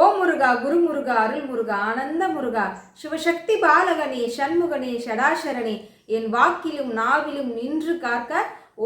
ஓ முருகா குரு முருகா அருள் முருகா ஆனந்த முருகா சிவசக்தி பாலகனே சண்முகனே ஷடாசரணே என் வாக்கிலும் நாவிலும் நின்று காக்க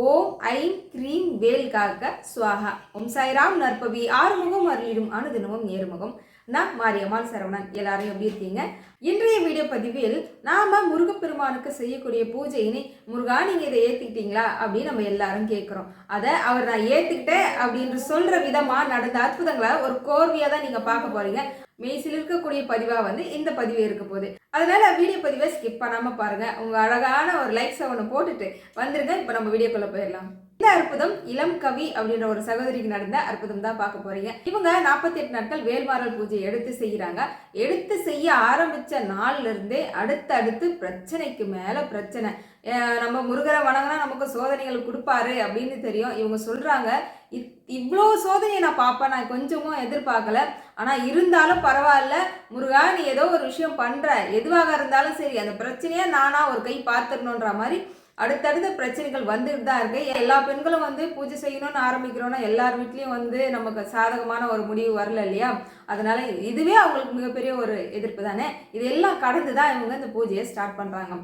ஓம் I'm cream வேல் காக்க சுவாகா. ஓம் சாய்ராம் நற்பவி ஆறுமுகம் அருளிடும் அனுதினமும் ஏறுமுகம். நான் மாரியம்மாள் சரவணன். எல்லாரும் எப்படி இருக்கீங்க? இன்றைய வீடியோ பதிவில் நாம் முருகப்பெருமானுக்கு செய்யக்கூடிய பூஜையினை முருகா நீங்கள் இதை ஏற்றுக்கிட்டீங்களா அப்படின்னு நம்ம எல்லாரும் கேட்குறோம் அதை அவர் நான் ஏற்றுக்கிட்டேன் அப்படின்னு சொல்கிற விதமாக நடந்த அற்புதங்களை ஒரு கோர்வையாக தான் நீங்கள் பார்க்க போகிறீங்க மெய்சில் இருக்கக்கூடிய பதிவாக வந்து இந்த பதிவு இருக்க போகுது. அதனால வீடியோ பதிவை ஸ்கிப் பண்ணாமல் பாருங்கள் உங்கள் அழகான ஒரு லைக்ஸை ஒன்று போட்டுட்டு வந்துருங்க. இப்போ நம்ம வீடியோக்குள்ளே போயிடலாம். இந்த அற்புதம் இளம் கவி அப்படின்ற ஒரு சகோதரிக்கு நடந்த அற்புதம் தான் பார்க்க போறீங்க. இவங்க நாற்பத்தி எட்டு நாட்கள் வேல்மாறல் பூஜை எடுத்து செய்யறாங்க எடுத்து செய்ய ஆரம்பிச்ச நாள்ல இருந்தே அடுத்தடுத்து பிரச்சனைக்கு மேல பிரச்சனை. நம்ம முருகரை வணங்கினா நமக்கு சோதனைகள் கொடுப்பாரு அப்படின்னு தெரியும். இவங்க சொல்றாங்க இவ்வளோ சோதனையை நான் பார்ப்பேன் நான் கொஞ்சமும் எதிர்பார்க்கல. ஆனால் இருந்தாலும் பரவாயில்ல முருகா நீ ஏதோ ஒரு விஷயம் பண்ணுற எதுவாக இருந்தாலும் சரி அந்த பிரச்சனையை நானாக ஒரு கை பார்த்துடணுன்ற மாதிரி அடுத்தடுத்த பிரச்சனைகள் வந்துட்டு தான் இருக்கு. எல்லா பெண்களும் வந்து பூஜை செய்யணும்னு ஆரம்பிக்கிறோன்னா எல்லார் வீட்லேயும் வந்து நமக்கு சாதகமான ஒரு முடிவு வரல இல்லையா? அதனால இதுவே அவங்களுக்கு மிகப்பெரிய ஒரு எதிர்ப்பு தானே? இதெல்லாம் கடந்து தான் இவங்க இந்த பூஜையை ஸ்டார்ட் பண்ணுறாங்க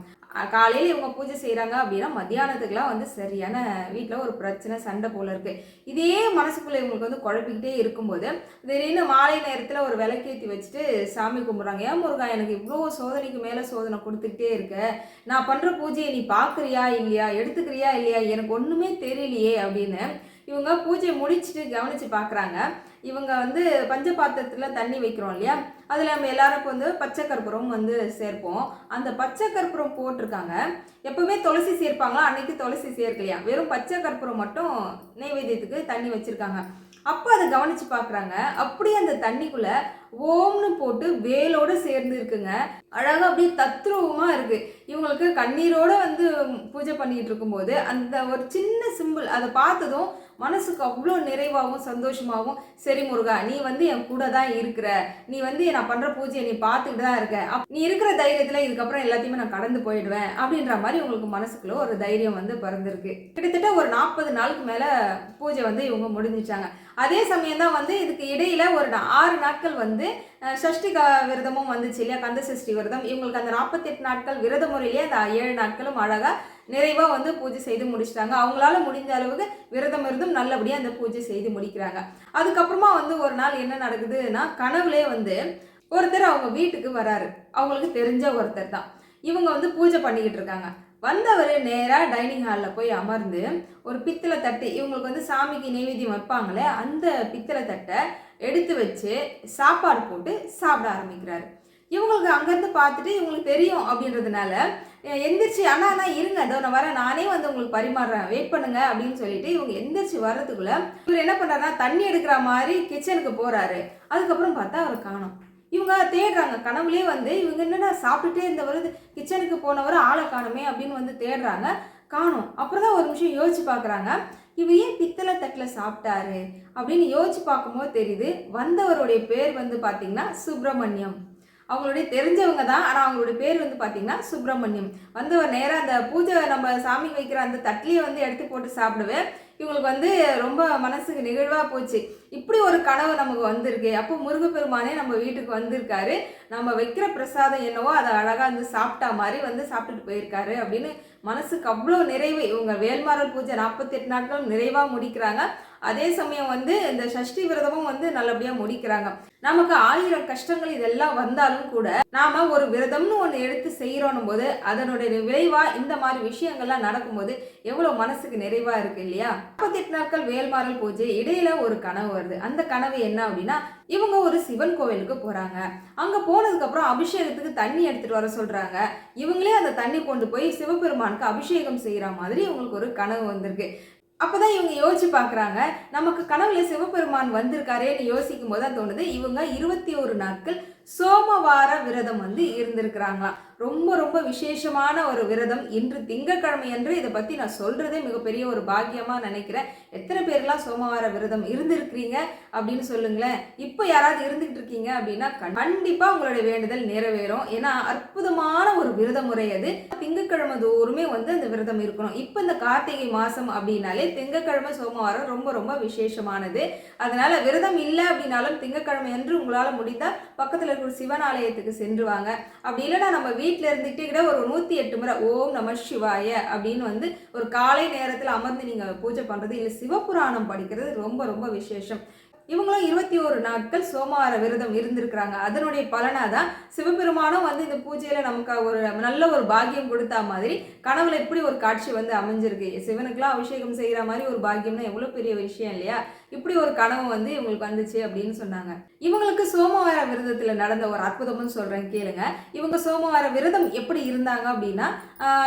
காலையில் இவங்க பூஜை செய்கிறாங்க அப்படின்னா மத்தியானத்துக்குலாம் வந்து சரியான வீட்டில் ஒரு பிரச்சனை சண்டை போல இருக்குது இதே மனசுக்குள்ளே இவங்களுக்கு வந்து குழப்பிக்கிட்டே இருக்கும்போது திடீர்னு மாலை நேரத்தில் ஒரு விளக்கேற்றி வச்சுட்டு சாமி கும்பிட்றாங்க. ஏன் முருகா எனக்கு இவ்வளோ சோதனைக்கு மேலே சோதனை கொடுத்துக்கிட்டே இருக்க. நான் பண்ணுற பூஜையை நீ பார்க்குறியா இல்லையா? எடுத்துக்கிறியா இல்லையா? எனக்கு ஒன்றுமே தெரியலையே அப்படின்னு இவங்க பூஜையை முடிச்சுட்டு கவனித்து பார்க்குறாங்க இவங்க வந்து பஞ்சபாத்திரத்தில் தண்ணி வைக்கிறோம் இல்லையா? அதில் நம்ம எல்லாருக்கும் வந்து பச்சை கற்பூரம் வந்து சேர்ப்போம். அந்த பச்சை கற்பூரம் போட்டிருக்காங்க. எப்பவுமே துளசி சேர்ப்பாங்களா? அன்னைக்கு துளசி சேர்க்கலையா? வெறும் பச்சை கற்பூரம் மட்டும் நெய்வேத்தியத்துக்கு தண்ணி வச்சுருக்காங்க. அப்போ அதை கவனித்து பார்க்குறாங்க அப்படியே அந்த தண்ணிக்குள்ளே ஓம்னு போட்டு வேலோடு சேர்ந்து இருக்குங்க. அழகாக அப்படியே தத்ரூபமாக இருக்குது இவங்களுக்கு கண்ணீரோட வந்து பூஜை பண்ணிகிட்டு இருக்கும்போது அந்த ஒரு சின்ன சிம்பிள் அதை பார்த்ததும் மனசுக்கு அவ்வளோ நிறைவாகவும் சந்தோஷமாகவும் சரி முருகா நீ வந்து என் கூட தான் இருக்கிற. நீ வந்து நான் பண்ணுற பூஜையை நீ பார்த்துக்கிட்டு தான் இருக்க. அப்- நீ இருக்கிற தைரியத்தில் இதுக்கப்புறம் எல்லாத்தையுமே நான் கடந்து போயிடுவேன் அப்படின்ற மாதிரி உங்களுக்கு மனசுக்குள்ள ஒரு தைரியம் வந்து பிறந்திருக்கு. கிட்டத்தட்ட ஒரு நாற்பது நாளுக்கு மேலே பூஜை வந்து இவங்க முடிஞ்சிச்சாங்க. அதே சமயம் தான் வந்து இதுக்கு இடையில ஒரு ஆறு நாட்கள் வந்து சஷ்டி க விரதமும் வந்துச்சு இல்லையா? கந்த சஷ்டி விரதம். இவங்களுக்கு அந்த நாற்பத்தெட்டு நாட்கள் விரத முறையிலேயே அந்த ஏழு நாட்களும் அழகாக நிறைவாக வந்து பூஜை செய்து முடிச்சிட்டாங்க. அவங்களால முடிஞ்ச அளவுக்கு விரதம் இருந்தும் நல்லபடியாக அந்த பூஜை செய்து முடிக்கிறாங்க. அதுக்கப்புறமா வந்து ஒரு நாள் என்ன நடக்குதுன்னா கனவுலே வந்து ஒருத்தர் அவங்க வீட்டுக்கு வராரு. அவங்களுக்கு தெரிஞ்ச ஒருத்தர் தான். இவங்க வந்து பூஜை பண்ணிக்கிட்டு இருக்காங்க. வந்தவர் நேராக டைனிங் ஹாலில் போய் அமர்ந்து ஒரு பித்தளை தட்டு இவங்களுக்கு வந்து சாமிக்கு நெய்வேத்தியம் வைப்பாங்களே அந்த பித்தளை தட்டை எடுத்து வச்சு சாப்பாடு போட்டு சாப்பிட ஆரம்பிக்கிறாரு. இவங்களுக்கு அங்கேருந்து பார்த்துட்டு இவங்களுக்கு தெரியும் அப்படின்றதுனால எந்திரிச்சு அண்ணா அண்ணா இருங்க. அதோ நான் வரேன். நானே வந்து உங்களுக்கு பரிமாறுறேன். வெயிட் பண்ணுங்க. அப்படின்னு சொல்லிட்டு இவங்க எந்திரிச்சு வர்றதுக்குள்ள இவர் என்ன பண்ணுறாருன்னா தண்ணி எடுக்கிற மாதிரி கிச்சனுக்கு போறாரு. அதுக்கப்புறம் பார்த்தா அவர் காணோம். இவங்க தேடுறாங்க. கனவுலேயே வந்து இவங்க என்னென்னா சாப்பிட்டுட்டே இருந்தவர் கிச்சனுக்கு போனவர் ஆளை காணுமே அப்படின்னு வந்து தேடுறாங்க. காணும். அப்புறம் தான் ஒரு நிமிஷம் யோசிச்சு பார்க்குறாங்க. இவ ஏன் பித்தளை தட்டில் சாப்பிட்டாரு? அப்படின்னு யோசிச்சு பார்க்கும்போது தெரியுது வந்தவருடைய பேர் வந்து பார்த்தீங்கன்னா சுப்பிரமணியம். அவங்களுடைய தெரிஞ்சவங்க தான் ஆனால் அவங்களுடைய பேர் வந்து பார்த்தீங்கன்னா சுப்பிரமணியம். வந்தவர் நேராக அந்த பூஜை நம்ம சாமி வைக்கிற அந்த தட்டிலேயே வந்து எடுத்து போட்டு சாப்பிடுவேன். இவங்களுக்கு வந்து ரொம்ப மனசுக்கு நிகழ்வாக போச்சு. இப்படி ஒரு கனவு நமக்கு வந்திருக்கு. அப்போ முருகப்பெருமானே நம்ம வீட்டுக்கு வந்திருக்காரு. நம்ம வைக்கிற பிரசாதம் என்னவோ அதை அழகாக வந்து சாப்பிட்டா மாதிரி வந்து சாப்பிட்டுட்டு போயிருக்காரு அப்படின்னு மனசுக்கு அவ்வளோ நிறைவு. இவங்க வேல்மாரல் பூஜை நாற்பத்தெட்டு நாட்கள் நிறைவாக முடிக்கிறாங்க. அதே சமயம் வந்து இந்த சஷ்டி விரதமும் வந்து நல்லபடியாக முடிக்கிறாங்க. நமக்கு ஆயிரம் கஷ்டங்கள் இதெல்லாம் வந்தாலும் கூட நாம ஒரு விரதம்னு ஒன்று எடுத்து செய்கிறோன்னும் போது அதனுடைய விளைவாக இந்த மாதிரி விஷயங்கள்லாம் நடக்கும்போது எவ்வளோ மனசுக்கு நிறைவாக இருக்கு இல்லையா? நாற்பத்தெட்டு நாட்கள் வேல்மாறல் பூஜை இடையில ஒரு கனவு வருது. அந்த கனவு என்ன அப்படின்னா இவங்க ஒரு சிவன் கோவிலுக்கு போகிறாங்க அங்கே போனதுக்கப்புறம் அபிஷேகத்துக்கு தண்ணி எடுத்துகிட்டு வர சொல்கிறாங்க இவங்களே அந்த தண்ணி கொண்டு போய் சிவபெருமானுக்கு அபிஷேகம் செய்கிற மாதிரி இவங்களுக்கு ஒரு கனவு வந்திருக்கு. அப்போதான் இவங்க யோசிச்சு பார்க்குறாங்க நமக்கு கனவுல சிவபெருமான் வந்திருக்காரேன்னு யோசிக்கும் போது தான் தோணுது. இவங்க இருபத்தி ஒரு நாட்கள் சோமவார விரதம் வந்து இருந்திருக்கிறாங்களாம் ரொம்ப ரொம்ப விசேஷமான ஒரு விரதம். இன்று திங்கக்கிழமை என்று இதை பற்றி நான் சொல்கிறதே மிகப்பெரிய ஒரு பாக்கியமாக நினைக்கிறேன். எத்தனை பேர்லாம் சோமவார விரதம் இருந்திருக்கிறீங்க அப்படின்னு சொல்லுங்களேன். இப்போ யாராவது இருந்துகிட்டு இருக்கீங்க அப்படின்னா கண்டிப்பாக உங்களுடைய வேண்டுதல் நிறைவேறும். ஏன்னா அற்புதமான ஒரு விரத முறை அது. திங்கக்கிழமை தோறுமே வந்து அந்த விரதம் இருக்கணும். இப்போ இந்த கார்த்திகை மாதம் அப்படின்னாலே திங்கட்கிழமை சோமவாரம் ரொம்ப ரொம்ப விசேஷமானது. அதனால் விரதம் இல்லை அப்படின்னாலும் திங்கக்கிழமை என்று உங்களால் முடிந்தால் பக்கத்தில் இருக்கிற சிவன் ஆலயத்துக்கு சென்று வாங்க அப்படி இல்லைன்னா நம்ம வீட்டில் இருந்துகிட்டே கூட ஒரு நூற்றி எட்டு முறை ஓம் நம சிவாய அப்படின்னு வந்து ஒரு காலை நேரத்தில் அமர்ந்து நீங்கள் பூஜை பண்ணுறது இல்லை சிவபுராணம் படிக்கிறது ரொம்ப ரொம்ப விசேஷம். இவங்களும் இருபத்தி ஒரு நாட்கள் சோமவார விரதம் இருந்திருக்கிறாங்க. அதனுடைய பலனாக தான் சிவபெருமானும் வந்து இந்த பூஜையில் நமக்கு ஒரு நல்ல ஒரு பாக்கியம் கொடுத்தா மாதிரி கனவுல இப்படி ஒரு காட்சி வந்து அமைஞ்சிருக்கு. சிவனுக்கெல்லாம் அபிஷேகம் செய்கிற மாதிரி ஒரு பாக்கியம்னா எவ்வளோ பெரிய விஷயம் இல்லையா? இப்படி ஒரு கனவு வந்து இவங்களுக்கு வந்துச்சு அப்படின்னு சொன்னாங்க. இவங்களுக்கு சோமவார விரதத்தில் நடந்த ஒரு அற்புதம்னு சொல்கிறேன் கேளுங்க. இவங்க சோமவார விரதம் எப்படி இருந்தாங்க அப்படின்னா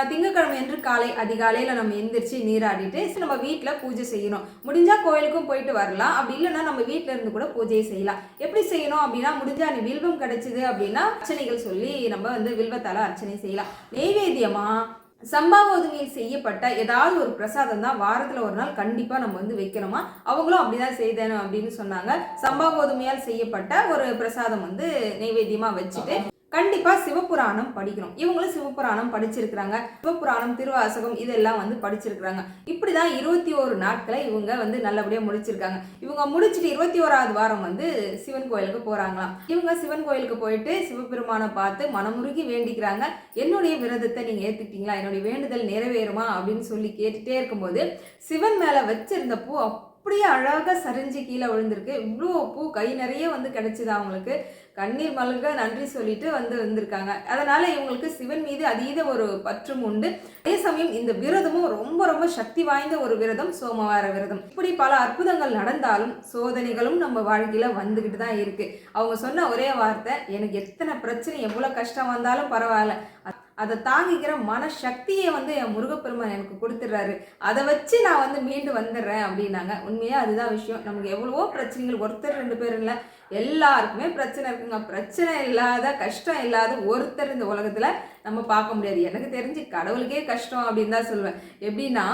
திங்கக்கிழமை என்று காலை அதிகாலையில் நம்ம எந்திரிச்சு நீராடிட்டு நம்ம வீட்டில் பூஜை செய்யணும். முடிஞ்சால் கோயிலுக்கும் போயிட்டு வரலாம். அப்படி இல்லைன்னா நம்ம வீட்டில் இருந்து கூட பூஜையை செய்யலாம். எப்படி செய்யணும் அப்படின்னா முடிஞ்சா நீ வில்வம் கிடைச்சிது அப்படின்னா அர்ச்சனைகள் சொல்லி நம்ம வந்து வில்வத்தால் அர்ச்சனை செய்யலாம். நெய்வேத்தியமாக சம்பா கோதுமையில் செய்யப்பட்ட ஏதாவது ஒரு பிரசாதம் தான் வாரத்தில் ஒரு நாள் கண்டிப்பாக நம்ம வந்து வைக்கணுமா? அவங்களும் அப்படிதான் செய்தேன் அப்படின்னு சொன்னாங்க. சம்பா கோதுமையால் செய்யப்பட்ட ஒரு பிரசாதம் வந்து நைவேத்தியமாக வச்சுட்டு கண்டிப்பாக சிவபுராணம் படிக்கணும். இவங்களும் சிவபுராணம் படிச்சிருக்கிறாங்க. சிவபுராணம் திருவாசகம் இதெல்லாம் வந்து படிச்சிருக்கிறாங்க. இப்படி தான் இருபத்தி ஒரு நாட்களை இவங்க வந்து நல்லபடியாக முடிச்சிருக்காங்க. இவங்க முடிச்சுட்டு இருபத்தி ஓராவது வாரம் வந்து சிவன் கோயிலுக்கு போகிறாங்களாம் இவங்க சிவன் கோயிலுக்கு போயிட்டு சிவபெருமானை பார்த்து மனமுருகி வேண்டிக்கிறாங்க. என்னுடைய விரதத்தை நீங்கள் ஏற்றுக்கிட்டீங்களா என்னுடைய வேண்டுதல் நிறைவேறுமா? அப்படின்னு சொல்லி கேட்டுகிட்டே இருக்கும்போது சிவன் மேலே வச்சிருந்த பூ அப்படியே அழகாக சரிஞ்சு கீழே விழுந்திருக்கு. இவ்வளோ பூ கை நிறைய வந்து கிடைச்சிது அவங்களுக்கு கண்ணீர் மல்க நன்றி சொல்லிட்டு வந்து வந்திருக்காங்க. அதனால இவங்களுக்கு சிவன் மீது அதீத ஒரு பற்றும் உண்டு. அதே சமயம் இந்த விரதமும் ரொம்ப ரொம்ப சக்தி வாய்ந்த ஒரு விரதம் சோமவார விரதம். இப்படி பல அற்புதங்கள் நடந்தாலும் சோதனைகளும் நம்ம வாழ்க்கையில வந்துகிட்டு தான் இருக்கு. அவங்க சொன்ன ஒரே வார்த்தை எனக்கு எத்தனை பிரச்சனை எவ்வளோ கஷ்டம் வந்தாலும் பரவாயில்ல. அதை தாங்கிக்கிற மனசக்தியை வந்து என் முருகப்பெருமான் எனக்கு கொடுத்துட்றாரு. அதை வச்சு நான் வந்து மீண்டு வந்துடுறேன் அப்படின்னாங்க. உண்மையாக அதுதான் விஷயம். நமக்கு எவ்வளவோ பிரச்சனைகள் ஒருத்தர் ரெண்டு பேர் இல்லை எல்லாருக்குமே பிரச்சனை இருக்குங்க. பிரச்சனை இல்லாத கஷ்டம் இல்லாத ஒருத்தர் இந்த உலகத்தில் நம்ம பார்க்க முடியாது. எனக்கு தெரிஞ்சு கடவுளுக்கே கஷ்டம் அப்படின்னு தான் சொல்லுவேன் எப்படின்னா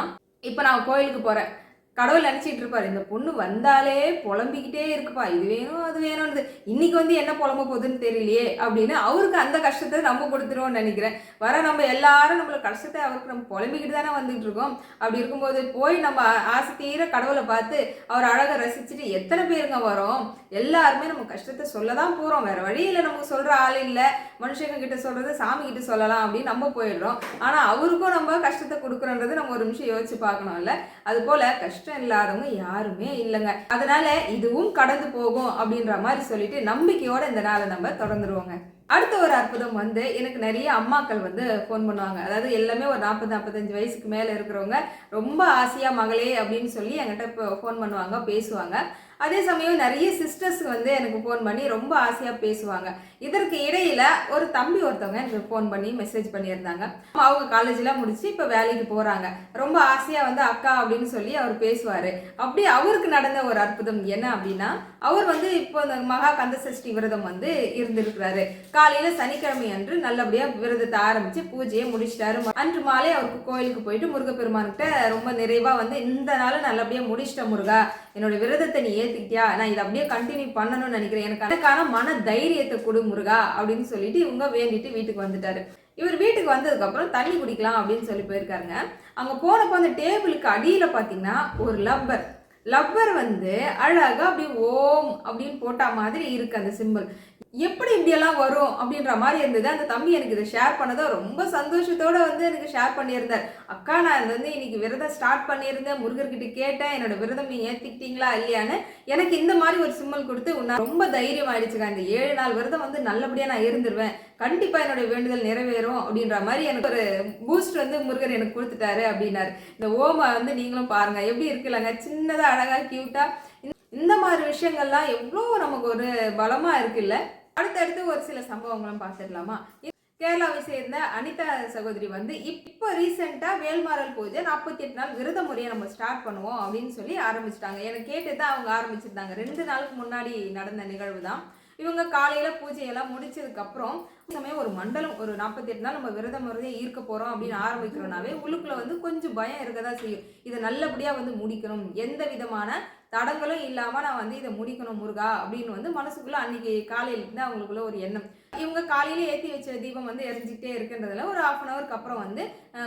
இப்போ நான் கோயிலுக்கு போகிறேன் கடவுள் நினச்சிட்டு இருப்பார். இந்த பொண்ணு வந்தாலே புலம்பிக்கிட்டே இருக்குப்பா. இது வேணும் அது வேணும்னு இன்னைக்கு வந்து என்ன புலம்ப போகுதுன்னு தெரியலையே அப்படின்னு அவருக்கு அந்த கஷ்டத்தை நம்ம கொடுத்துருவோம்னு நினைக்கிறேன். வர நம்ம எல்லாரும் நம்மள கஷ்டத்தை அவருக்கு நம்ம புலம்பிக்கிட்டு தானே வந்துட்டு இருக்கோம். அப்படி இருக்கும்போது போய் நம்ம ஆசை தீர கடவுளை பார்த்து அவர் அழகை ரசிச்சுட்டு எத்தனை பேருங்க வரோம்? எல்லாருமே நம்ம கஷ்டத்தை சொல்ல தான் போகிறோம் வேற வழியில் நமக்கு சொல்கிற ஆள் இல்லை. மனுஷங்க கிட்ட சொல்கிறது சாமி கிட்ட சொல்லலாம் அப்படின்னு நம்ம போயிடுறோம். ஆனால் அவருக்கும் நம்ம கஷ்டத்தை கொடுக்குறோன்றது நம்ம ஒரு நிமிஷம் யோசிச்சு பார்க்கணும்ல. அது போல் கஷ்டம் கஷ்டம் இல்லாதவங்க யாருமே இல்லைங்க. அதனால இதுவும் கடந்து போகும் அப்படின்ற மாதிரி சொல்லிட்டு நம்பிக்கையோட இந்த நாளை நம்ம தொடர்ந்துருவோங்க. அடுத்த ஒரு அற்புதம் வந்து எனக்கு நிறைய அம்மாக்கள் வந்து ஃபோன் பண்ணுவாங்க. அதாவது எல்லாமே ஒரு நாற்பது நாற்பத்தஞ்சு வயசுக்கு மேலே இருக்கிறவங்க ரொம்ப ஆசையாக மகளே அப்படின்னு சொல்லி என்கிட்ட இப்போ ஃபோன் பண்ணுவாங்க பேசுவாங்க. அதே சமயம் நிறைய சிஸ்டர்ஸ் வந்து எனக்கு ஃபோன் பண்ணி ரொம்ப ஆசையாக பேசுவாங்க. இதற்கு இடையில் ஒரு தம்பி ஒருத்தவங்க எனக்கு ஃபோன் பண்ணி மெசேஜ் பண்ணியிருந்தாங்க. அவங்க காலேஜெலாம் முடிச்சு இப்போ வேலைக்கு போகிறாங்க ரொம்ப ஆசையாக வந்து அக்கா அப்படின்னு சொல்லி அவர் பேசுவார். அப்படி அவருக்கு நடந்த ஒரு அற்புதம் என்ன அப்படின்னா அவர் வந்து இப்போ இந்த மகா கந்த சஷ்டி விரதம் வந்து இருந்திருக்கிறாரு. காலையில் சனிக்கிழமை அன்று நல்லபடியாக விரதத்தை ஆரம்பித்து பூஜையை முடிச்சிட்டாரு. அன்று மாலை அவருக்கு கோயிலுக்கு போயிட்டு முருகப்பெருமான்கிட்ட ரொம்ப நிறைவாக வந்து இந்த நாள் நல்லபடியாக முடிச்சிட்ட முருகா. என்னோட விரதத்தை நீ ஏத்துக்கிட்டியா? நான் இதை அப்படியே கண்டினியூ பண்ணணும்னு நினைக்கிறேன். எனக்கு அதுக்கான மன தைரியத்தை கொடு முருகா அப்படின்னு சொல்லிட்டு இவங்க வேண்டிட்டு வீட்டுக்கு வந்துட்டாரு. இவர் வீட்டுக்கு வந்ததுக்கப்புறம் தண்ணி குடிக்கலாம் அப்படின்னு சொல்லி போயிருக்காருங்க. அங்கே போனப்போ அந்த டேபிளுக்கு அடியில் பார்த்தீங்கன்னா ஒரு லப்பர். லவ்வர் வந்து அழகாக அப்படி ஓம் அப்படின்னு போட்டா மாதிரி இருக்குது அந்த சிம்பிள் எப்படி இப்படியெல்லாம் வரும் அப்படின்ற மாதிரி இருந்தது. அந்த தம்பி எனக்கு இதை ஷேர் பண்ணதோ ரொம்ப சந்தோஷத்தோடு வந்து எனக்கு ஷேர் பண்ணியிருந்தார். அக்கா நான் வந்து இன்னைக்கு விரதம் ஸ்டார்ட் பண்ணியிருந்தேன். முருகர்கிட்ட கேட்டேன். என்னோட விரதம் நீ ஏற்றிக்கிட்டீங்களா இல்லையான்னு எனக்கு இந்த மாதிரி ஒரு சிம்மல் கொடுத்து உன்னை ரொம்ப தைரியம் ஆயிடுச்சுக்கா. இந்த ஏழு நாள் விரதம் வந்து நல்லபடியாக நான் இருந்துருவேன். கண்டிப்பாக என்னோட வேண்டுதல் நிறைவேறும் அப்படின்ற மாதிரி எனக்கு ஒரு பூஸ்ட் வந்து முருகர் எனக்கு கொடுத்துட்டாரு அப்படின்னாரு. இந்த ஓமா வந்து நீங்களும் பாருங்கள் எப்படி இருக்குல்லங்க? சின்னதாக அழகாக க்யூட்டாக இந்த மாதிரி விஷயங்கள்லாம் எவ்வளோ நமக்கு ஒரு பலமாக இருக்குல்ல. அடுத்தடுத்து ஒரு சில சம்பவங்களும் பார்த்துடலாமா? கேரளாவை சேர்ந்த அனிதா சகோதரி வந்து இப்போ ரீசெண்டாக வேல்மாரல் பூஜை நாற்பத்தி எட்டு நாள் விரத முறையை நம்ம ஸ்டார்ட் பண்ணுவோம் அப்படின்னு சொல்லி ஆரம்பிச்சிட்டாங்க. எனக்கு கேட்டு தான் அவங்க ஆரம்பிச்சிருந்தாங்க. ரெண்டு நாளுக்கு முன்னாடி நடந்த நிகழ்வு தான். இவங்க காலையில் பூஜையெல்லாம் முடிச்சதுக்கப்புறம் சமயம் ஒரு மண்டலம் ஒரு நாற்பத்தி எட்டு நாள் நம்ம விரதம் முறையை ஈர்க்க போகிறோம் அப்படின்னு ஆரம்பிக்கிறோம்னாவே உள்ளுக்குள்ள வந்து கொஞ்சம் பயம் இருக்க தான் செய்யும். இதை நல்லபடியாக வந்து முடிக்கணும். எந்த விதமான தடங்களும் இல்லாமல் நான் வந்து இதை முடிக்கணும் முருகா அப்படின்னு வந்து மனசுக்குள்ளே அன்றைக்கி காலையிலேருந்து அவங்களுக்குள்ள ஒரு எண்ணம். இவங்க காலையில ஏத்தி வச்ச தீபம் வந்து எரிஞ்சுக்கிட்டே இருக்குன்றதுல ஒரு ஹாஃப் அன் ஹவருக்கு அப்புறம் வந்து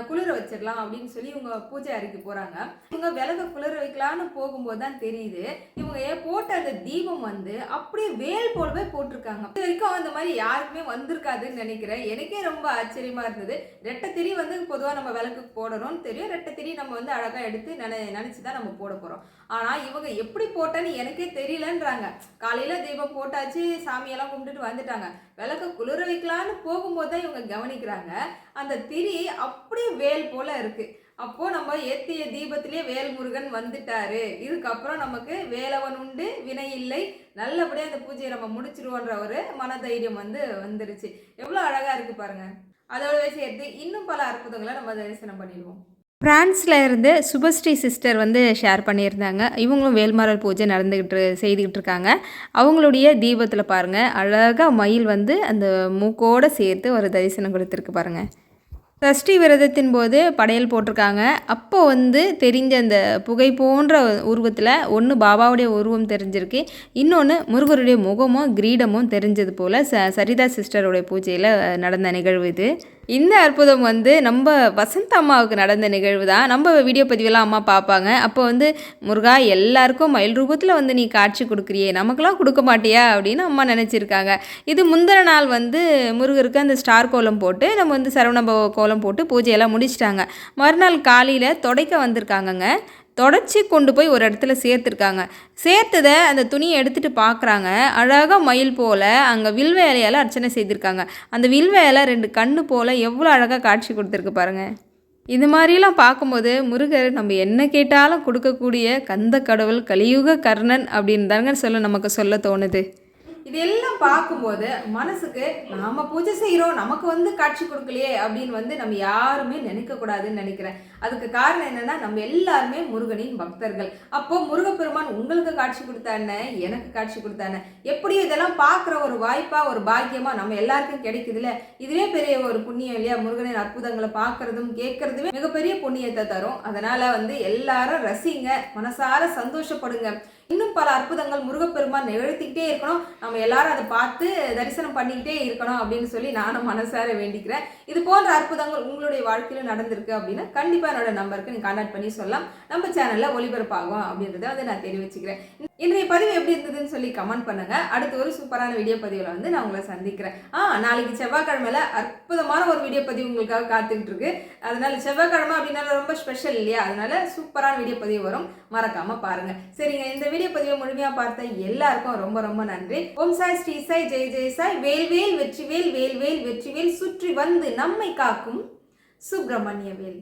குளிர வச்சிடலாம் அப்படின்னு சொல்லி இவங்க பூஜை அறைக்கு போறாங்க. இவங்க விலக குளிர வைக்கலான்னு போகும்போது தான் தெரியுது இவங்க ஏன் போட்ட அந்த தீபம் வந்து அப்படியே வேல் போலவே போட்டிருக்காங்க. இது வரைக்கும் அந்த மாதிரி யாருக்குமே வந்திருக்காதுன்னு நினைக்கிறேன். எனக்கே ரொம்ப ஆச்சரியமா இருந்தது. ரெட்டத்திரி வந்து பொதுவா நம்ம விளக்குக்கு போடணும்னு தெரியும். ரெட்டத்திரி நம்ம வந்து அழகா எடுத்து நினை நினச்சி தான் நம்ம போட போறோம். ஆனா இவங்க எப்படி போட்டேன்னு எனக்கே தெரியலன்றாங்க. காலையில தீபம் போட்டாச்சு சாமியெல்லாம் கும்பிட்டுட்டு வந்துட்டாங்க. விளக்க குளிர வைக்கலான்னு போகும்போது தான் இவங்க கவனிக்கிறாங்க. அந்த திரி அப்படியே வேல் போல இருக்குது அப்போ நம்ம ஏத்திய தீபத்திலே வேல்முருகன் வந்துட்டாரு. இதுக்கப்புறம் நமக்கு வேலவன் உண்டு வினை இல்லை. நல்லபடியாக அந்த பூஜையை நம்ம முடிச்சிருவோன்ற ஒரு மனதைரியம் வந்து வந்துருச்சு. எவ்வளோ அழகாக இருக்குது பாருங்கள் அதோடவே சேர்த்து இன்னும் பல அற்புதங்களை நம்ம தரிசனம் பண்ணிடுவோம். பிரான்ஸில் இருந்து சுபஸ்ரீ சிஸ்டர் வந்து ஷேர் பண்ணியிருந்தாங்க. இவங்களும் வேல்மாரல் பூஜை நடந்துக்கிட்டு செய்துக்கிட்டு இருக்காங்க அவங்களுடைய தீபத்தில் பாருங்கள் அழகாக மயில் வந்து அந்த மூக்கோடு சேர்த்து ஒரு தரிசனம் கொடுத்துருக்கு பாருங்கள் சஷ்டி விரதத்தின் போது படையல் போட்டிருக்காங்க. அப்போ வந்து தெரிஞ்ச அந்த புகை போன்ற உருவத்தில் ஒன்று பாபாவுடைய உருவம் தெரிஞ்சிருக்கு. இன்னொன்று முருகருடைய முகமும் கிரீடமும் தெரிஞ்சது போல் ச சரிதா சிஸ்டருடைய பூஜையில் நடந்த நிகழ்வு இது. இந்த அற்புதம் வந்து நம்ம வசந்த அம்மாவுக்கு நடந்த நிகழ்வு தான் நம்ம வீடியோ பதிவெல்லாம் அம்மா பார்ப்பாங்க அப்போ வந்து முருகா எல்லாருக்கும் மயில் ரூபத்தில் வந்து நீ காட்சி கொடுக்குறியே. நமக்கெல்லாம் கொடுக்க மாட்டியா? அப்படின்னு அம்மா நினச்சிருக்காங்க. இது முந்தின நாள் வந்து முருகருக்கு அந்த ஸ்டார் கோலம் போட்டு நம்ம வந்து சரவணப கோலம் போட்டு பூஜையெல்லாம் முடிச்சிட்டாங்க. மறுநாள் காலையில் தொடைக்க வந்திருக்காங்கங்க. தொடச்சி கொண்டு போய் ஒரு இடத்துல சேர்த்துருக்காங்க. சேர்த்ததை அந்த துணியை எடுத்துகிட்டு பார்க்குறாங்க அழகாக மயில் போல் அங்கே வில்வேலையால் அர்ச்சனை செய்திருக்காங்க. அந்த வில்வேலை ரெண்டு கண்ணு போல் எவ்வளோ அழகாக காட்சி கொடுத்துருக்கு பாருங்கள் இது மாதிரிலாம் பார்க்கும்போது முருகர் நம்ம என்ன கேட்டாலும் கொடுக்கக்கூடிய கந்த கடவுள் கலியுக கர்ணன் அப்படின்னு தாங்க சொல்ல நமக்கு சொல்ல தோணுது. இதெல்லாம் பார்க்கும்போது மனசுக்கு நாம் பூஜை செய்கிறோம் நமக்கு வந்து காட்சி கொடுக்கலையே அப்படின்னு வந்து நம்ம யாருமே நினைக்கக்கூடாதுன்னு நினைக்கிறேன். அதுக்கு காரணம் என்னன்னா நம்ம எல்லாருமே முருகனின் பக்தர்கள். அப்போ முருகப்பெருமான் உங்களுக்கு காட்சி கொடுத்தானே எனக்கு காட்சி கொடுத்தானே எப்படியும் இதெல்லாம் பார்க்குற ஒரு வாய்ப்பா ஒரு பாக்கியமா நம்ம எல்லாருக்கும் கிடைக்குதுல்ல? இதுவே பெரிய ஒரு புண்ணியம் இல்லையா? முருகனின் அற்புதங்களை பார்க்கறதும் கேட்கறதுமே மிகப்பெரிய புண்ணியத்தை தரும். அதனால வந்து எல்லாரும் ரசிங்க மனசார சந்தோஷப்படுங்க. இன்னும் பல அற்புதங்கள் முருகப்பெருமான் நிகழ்த்திக்கிட்டே இருக்கணும். நம்ம எல்லாரும் அதை பார்த்து தரிசனம் பண்ணிக்கிட்டே இருக்கணும் அப்படின்னு சொல்லி நானும் மனசார வேண்டிக்கிறேன். இது போன்ற அற்புதங்கள் உங்களுடைய வாழ்க்கையில நடந்திருக்கு அப்படின்னா கண்டிப்பா என்னோட நம்பருக்கு நீங்கள் கான்டாக்ட் பண்ணி சொல்லலாம். நம்ம சேனலில் ஒளிபரப்பாகும் அப்படின்றத வந்து நான் தெரிவிச்சுக்கிறேன். இன்றைய பதிவு எப்படி இருந்ததுன்னு சொல்லி கமெண்ட் பண்ணுங்க. அடுத்து ஒரு சூப்பரான வீடியோ பதிவில் வந்து நான் உங்களை சந்திக்கிறேன். ஆ நாளைக்கு செவ்வாய்க்கிழமையில அற்புதமான ஒரு வீடியோ பதிவு உங்களுக்காக காத்துக்கிட்டு இருக்கு. அதனால செவ்வாய்க்கிழமை அப்படின்னால ரொம்ப ஸ்பெஷல் இல்லையா? அதனால சூப்பரான வீடியோ பதிவு வரும். மறக்காம பாருங்க. சரிங்க இந்த வீடியோ பதிவை முழுமையா பார்த்த எல்லாருக்கும் ரொம்ப ரொம்ப நன்றி. ஓம் சாய் ஸ்ரீ சாய் ஜெய் ஜெய் சாய். வேல்வேல் வெற்றிவேல் வேல்வேல் வெற்றிவேல் சுற்றி வந்து நம்மை காக்கும் சுப்பிரமணிய வேல்.